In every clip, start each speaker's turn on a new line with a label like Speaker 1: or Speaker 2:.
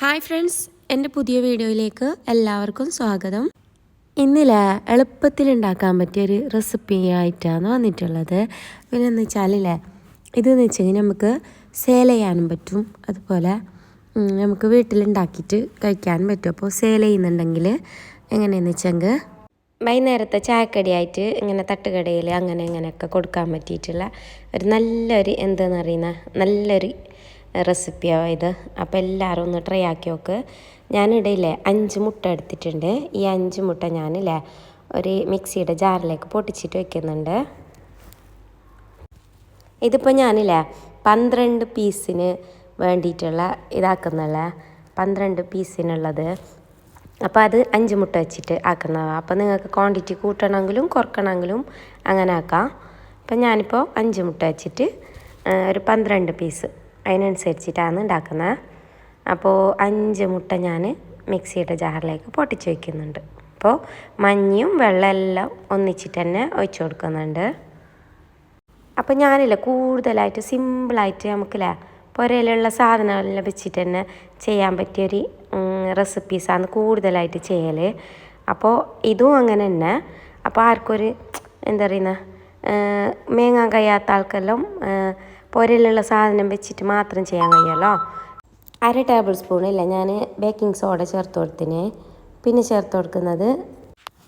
Speaker 1: Hi friends എന്റെ പുതിയ വീഡിയോയിലേക്ക് എല്ലാവർക്കും സ്വാഗതം. ഇന്നലെ എളുപ്പത്തിൽ ഉണ്ടാക്കാൻ പറ്റിയൊരു റെസിപ്പി ആയിട്ടാണ് വന്നിട്ടുള്ളത്. പിന്നെ എന്ന് വെച്ചാലില്ലേ ഇതെന്ന് കഴിഞ്ഞാൽ നമുക്ക് സെയിൽ ചെയ്യാനും പറ്റും. അതുപോലെ നമുക്ക് വീട്ടിലുണ്ടാക്കിയിട്ട് കഴിക്കാനും പറ്റും. അപ്പോൾ സെയിൽ ചെയ്യുന്നുണ്ടെങ്കിൽ എങ്ങനെയെന്ന് വെച്ചെങ്കിൽ വൈകുന്നേരത്തെ ചായക്കടിയായിട്ട് ഇങ്ങനെ തട്ടുകടയിൽ അങ്ങനെ ഇങ്ങനെയൊക്കെ കൊടുക്കാൻ പറ്റിയിട്ടുള്ള ഒരു നല്ലൊരു എന്താണെന്ന് അറിയുന്ന നല്ലൊരു റെസിപ്പിയാണ് ഇത് അപ്പോൾ എല്ലാവരും ഒന്ന് ട്രൈ ആക്കി നോക്ക്. ഞാനിടയില്ലേ അഞ്ച് മുട്ട എടുത്തിട്ടുണ്ട്. ഈ അഞ്ച് മുട്ട ഞാനില്ലേ ഒരു മിക്സിയുടെ ജാറിലേക്ക് പൊട്ടിച്ചിട്ട് വെക്കുന്നുണ്ട്. ഇതിപ്പോൾ ഞാനില്ലേ പന്ത്രണ്ട് പീസിന് വേണ്ടിയിട്ടുള്ള ഇതാക്കുന്നല്ലേ? പന്ത്രണ്ട് പീസിനുള്ളത്. അപ്പോൾ അത് അഞ്ച് മുട്ട വെച്ചിട്ട് ആക്കുന്നതാണ് അപ്പോൾ നിങ്ങൾക്ക് ക്വാണ്ടിറ്റി കൂട്ടണമെങ്കിലും കുറക്കണമെങ്കിലും അങ്ങനെ ആക്കാം. അപ്പം ഞാനിപ്പോൾ അഞ്ച് മുട്ട വെച്ചിട്ട് ഒരു പന്ത്രണ്ട് പീസ് അതിനനുസരിച്ചിട്ടാണ് ഉണ്ടാക്കുന്നത്. അപ്പോൾ അഞ്ച് മുട്ട ഞാൻ മിക്സിയുടെ ജാറിലേക്ക് പൊട്ടിച്ച് വയ്ക്കുന്നുണ്ട് അപ്പോൾ മഞ്ഞയും വെള്ളമെല്ലാം ഒന്നിച്ചിട്ട് തന്നെ ഒഴിച്ചു കൊടുക്കുന്നുണ്ട്. അപ്പോൾ ഞാനില്ല കൂടുതലായിട്ട് സിമ്പിളായിട്ട് നമുക്കില്ലേ പുരയിലുള്ള സാധനങ്ങളെല്ലാം വെച്ചിട്ട് തന്നെ ചെയ്യാൻ പറ്റിയൊരു റെസിപ്പീസാണ് കൂടുതലായിട്ട് ചെയ്യൽ അപ്പോൾ ഇതും അങ്ങനെ തന്നെ. അപ്പോൾ ആർക്കൊരു എന്താ പറയുന്ന മേങ്ങാൻ കഴിയാത്ത ആൾക്കെല്ലാം പുരയിലുള്ള സാധനം വെച്ചിട്ട് മാത്രം ചെയ്യാൻ കഴിയുമല്ലോ? അര ടേബിൾ സ്പൂണില്ല ഞാൻ ബേക്കിംഗ് സോഡ ചേർത്ത് കൊടുത്തിന്. പിന്നെ ചേർത്ത് കൊടുക്കുന്നത്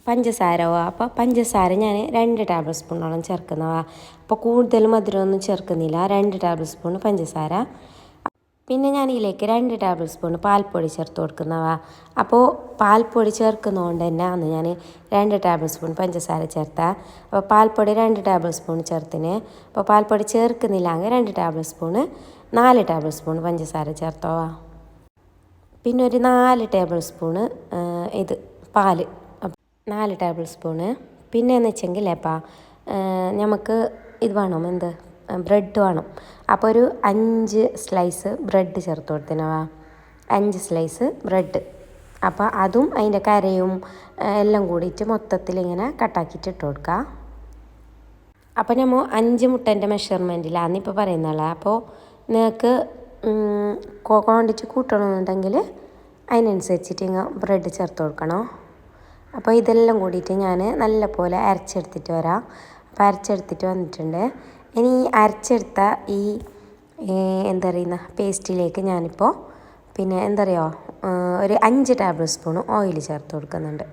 Speaker 1: പഞ്ചസാര അപ്പോൾ പഞ്ചസാര ഞാൻ രണ്ട് ടേബിൾ സ്പൂണോളം ചേർക്കുന്നവാ അപ്പോൾ കൂടുതൽ മധുരമൊന്നും ചേർക്കുന്നില്ല. രണ്ട് ടേബിൾ സ്പൂൺ പഞ്ചസാര. പിന്നെ ഞാൻ ഇതിലേക്ക് രണ്ട് ടേബിൾ സ്പൂൺ പാൽപ്പൊടി ചേർത്ത് കൊടുക്കുന്നവാ. അപ്പോൾ പാൽപ്പൊടി ചേർക്കുന്നതുകൊണ്ട് തന്നെ അന്ന് ഞാൻ രണ്ട് ടേബിൾ സ്പൂൺ പഞ്ചസാര ചേർത്ത. അപ്പോൾ പാൽപ്പൊടി രണ്ട് ടേബിൾ സ്പൂൺ ചേർത്തിന്. അപ്പോൾ പാൽപ്പൊടി ചേർക്കുന്നില്ലെങ്കിൽ രണ്ട് ടേബിൾ സ്പൂണ് നാല് ടേബിൾ സ്പൂൺ പഞ്ചസാര ചേർത്തോവാ. പിന്നെ ഒരു നാല് ടേബിൾ സ്പൂണ് ഇത് പാൽ. നാല് ടേബിൾ സ്പൂണ് പിന്നെ എന്ന് വെച്ചെങ്കിൽ അപ്പം നമുക്ക് ഇത് വേണം? എന്ത്? ബ്രെഡ് വേണം. അപ്പോൾ ഒരു അഞ്ച് സ്ലൈസ് ബ്രെഡ് ചേർത്ത് കൊടുത്തിനവാ. അഞ്ച് സ്ലൈസ് ബ്രെഡ്. അപ്പോൾ അതും അതിന്റെ കരയും എല്ലാം കൂടിയിട്ട് മൊത്തത്തിൽ ഇങ്ങനെ കട്ടാക്കിയിട്ട് ഇട്ട് കൊടുക്കുക അപ്പോൾ നമ്മൾ അഞ്ച് മുട്ടന്റെ മെഷർമെന്റിലാണ് ഇപ്പോൾ പറയുന്നത് അപ്പോൾ നിങ്ങൾക്ക് ക്വാണ്ടിറ്റി കൂട്ടണമെന്നുണ്ടെങ്കിൽ അതിനനുസരിച്ചിട്ട് ഇങ്ങനെ ബ്രെഡ് ചേർത്ത് കൊടുക്കണം. അപ്പോൾ ഇതെല്ലാം കൂടിയിട്ട് ഞാൻ നല്ല പോലെ അരച്ചെടുത്തിട്ട് വരാം. അപ്പോൾ അരച്ചെടുത്തിട്ട് വന്നിട്ടുണ്ട്. ഇനി അരച്ചെടുത്ത ഈ എന്താ പറയുന്ന പേസ്റ്റിലേക്ക് ഞാനിപ്പോൾ പിന്നെ എന്താ പറയുക ഒരു അഞ്ച് ടേബിൾ സ്പൂൺ ഓയിൽ ചേർത്ത് കൊടുക്കുന്നുണ്ട്.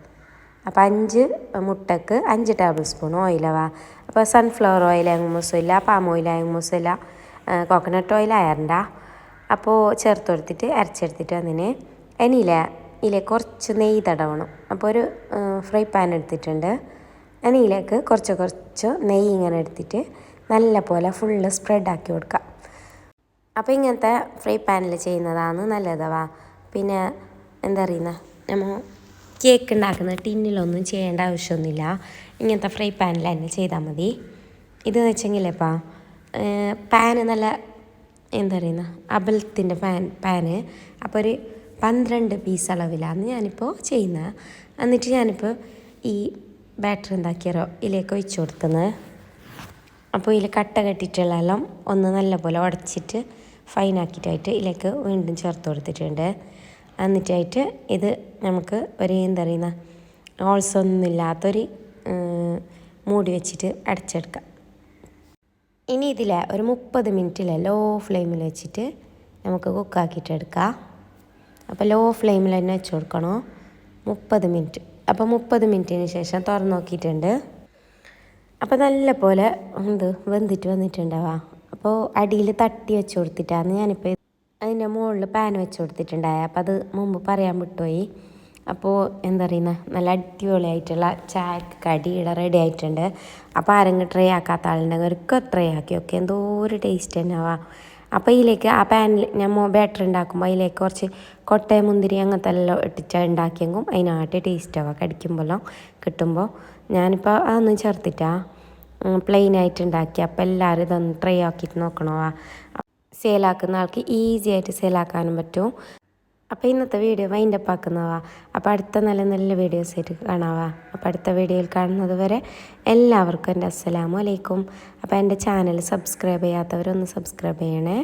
Speaker 1: അപ്പോൾ അഞ്ച് മുട്ടക്ക് അഞ്ച് ടേബിൾ സ്പൂൺ ഓയിലവാ അപ്പോൾ സൺഫ്ലവർ ഓയിൽ ആയെങ്കിൽ മുസില്ല പാം ഓയിൽ ആയെങ്കിൽ മുസില്ല കോക്കനട്ട് ഓയിൽ ആയറണ്ട അപ്പോൾ ചേർത്ത് കൊടുത്തിട്ട് അരച്ചെടുത്തിട്ട് അതിന് ഇനിയില്ല ഇല കുറച്ച് നെയ്യ് തടവണം. അപ്പോൾ ഒരു ഫ്രൈ പാൻ എടുത്തിട്ടുണ്ട്. ഇനിയിലേക്ക് കുറച്ച് കുറച്ച് നെയ്യ് ഇങ്ങനെ എടുത്തിട്ട് നല്ല പോലെ ഫുള്ള് സ്പ്രെഡ് ആക്കി കൊടുക്കുക. അപ്പോൾ ഇങ്ങനത്തെ ഫ്രൈ പാനിൽ ചെയ്യുന്നതാണ് നല്ലതവാ. പിന്നെ എന്താ പറയുന്ന? നമ്മൾ കേക്ക് ഉണ്ടാക്കുന്ന ടിന്നിലൊന്നും ചെയ്യേണ്ട ആവശ്യമൊന്നുമില്ല ഇങ്ങനത്തെ ഫ്രൈ പാനിൽ തന്നെ ചെയ്താൽ മതി. ഇതെന്ന് വെച്ചെങ്കിലേപ്പാ പാന് നല്ല എന്താ പറയുന്ന അബലത്തിന്റെ പാൻ പാന്. അപ്പോൾ ഒരു പന്ത്രണ്ട് പീസ് അളവിലാണ് ഞാനിപ്പോൾ ചെയ്യുന്നത് എന്നിട്ട് ഞാനിപ്പോൾ ഈ ബാറ്റർ എന്താക്കിയാലോ ഇതിലേക്ക് ഒഴിച്ചു കൊടുക്കുന്നത് അപ്പോൾ ഇതിൽ കട്ട കെട്ടിയിട്ടുള്ള എല്ലാം ഒന്ന് നല്ലപോലെ ഉടച്ചിട്ട് ഫൈനാക്കിയിട്ടായിട്ട് ഇതിലേക്ക് വീണ്ടും ചേർത്ത് കൊടുത്തിട്ടുണ്ട്. എന്നിട്ടായിട്ട് ഇത് നമുക്ക് ഒരു എന്താ പറയുന്ന ഓൾസൊന്നുമില്ലാത്തൊരു മൂടി വെച്ചിട്ട് അടച്ചെടുക്കാം. ഇനി ഇതിൽ ഒരു മുപ്പത് മിനിറ്റിൽ ലോ ഫ്ലെയിമിൽ വെച്ചിട്ട് നമുക്ക് കുക്കാക്കിയിട്ടെടുക്കാം അപ്പോൾ ലോ ഫ്ലെയിമിൽ തന്നെ വെച്ച് കൊടുക്കണോ? മുപ്പത് മിനിറ്റ് അപ്പോൾ മുപ്പത് മിനിറ്റിന് ശേഷം തുറന്നു നോക്കിയിട്ടുണ്ട്. അപ്പോൾ നല്ല പോലെ എന്ത് വെന്തിട്ട് വന്നിട്ടുണ്ടാവാം. അപ്പോൾ അടിയിൽ തട്ടി വെച്ച് കൊടുത്തിട്ടാണ് ഞാനിപ്പോൾ അതിന്റെ മുകളിൽ പാൻ വെച്ച് കൊടുത്തിട്ടുണ്ടായ. അപ്പോൾ അത് മുമ്പ് പറയാൻ വിട്ടുപോയി. അപ്പോൾ എന്താ പറയുന്ന നല്ല അടിപൊളിയായിട്ടുള്ള ചായക്ക് കടി ഇവിടെ റെഡി ആയിട്ടുണ്ട്. അപ്പോൾ ആരെങ്കിലും ട്രൈ ആക്കാത്ത ആളുണ്ടെങ്കിൽ അവർക്ക് ട്രൈ ആക്കി ഓക്കെ എന്തോ ഒരു ടേസ്റ്റ് തന്നെയാവാ അപ്പോൾ ഇതിലേക്ക് ആ പാനിൽ ഞാൻ ബാറ്റർ ഉണ്ടാക്കുമ്പോൾ അതിലേക്ക് കുറച്ച് കൊട്ടയ മുന്തിരി അങ്ങനത്തെ എല്ലാം ഇട്ടിട്ട് ഉണ്ടാക്കിയെങ്കിൽ അതിനാട്ട് ആവാം കടിക്കുമ്പോഴെല്ലാം കിട്ടുമ്പോൾ ഞാനിപ്പോൾ അതൊന്നും ചേർത്തിട്ടാ പ്ലെയിൻ ആയിട്ട് ഉണ്ടാക്കി അപ്പോൾ എല്ലാവരും ഇതൊന്ന് ട്രൈ ആക്കിയിട്ട് നോക്കണോ? സെയിലാക്കുന്ന ആൾക്ക് ഈസി ആയിട്ട് സെയിലാക്കാനും പറ്റും. അപ്പോൾ ഇന്നത്തെ വീഡിയോ വൈൻഡപ്പ് ആക്കുന്നവാ അപ്പോൾ അടുത്ത നല്ല നല്ല വീഡിയോസ് ആയിട്ട് കാണാവാ അപ്പോൾ അടുത്ത വീഡിയോയിൽ കാണുന്നത് വരെ എല്ലാവർക്കും എന്റെ അസ്സലാമലൈക്കും അപ്പോൾ എന്റെ ചാനൽ സബ്സ്ക്രൈബ് ചെയ്യാത്തവരൊന്ന് സബ്സ്ക്രൈബ് ചെയ്യണേ.